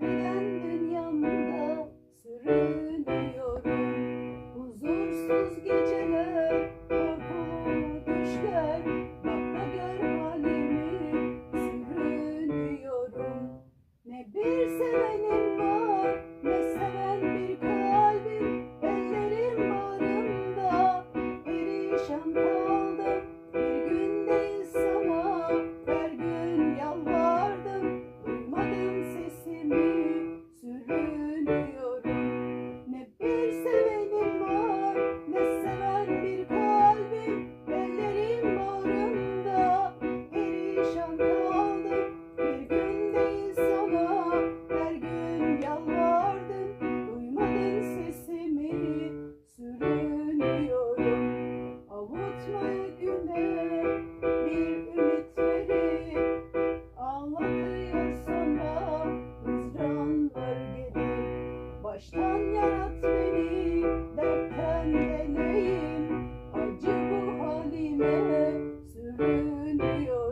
kahreden dünyamda sürünüyorum? Huzursuz geceler, korkulu düşler. Bakma gör halimi sürünüyorum. Ne bir sevenim var, ne seven bir kalbim. Ellerim bağrımda, erişen Bye.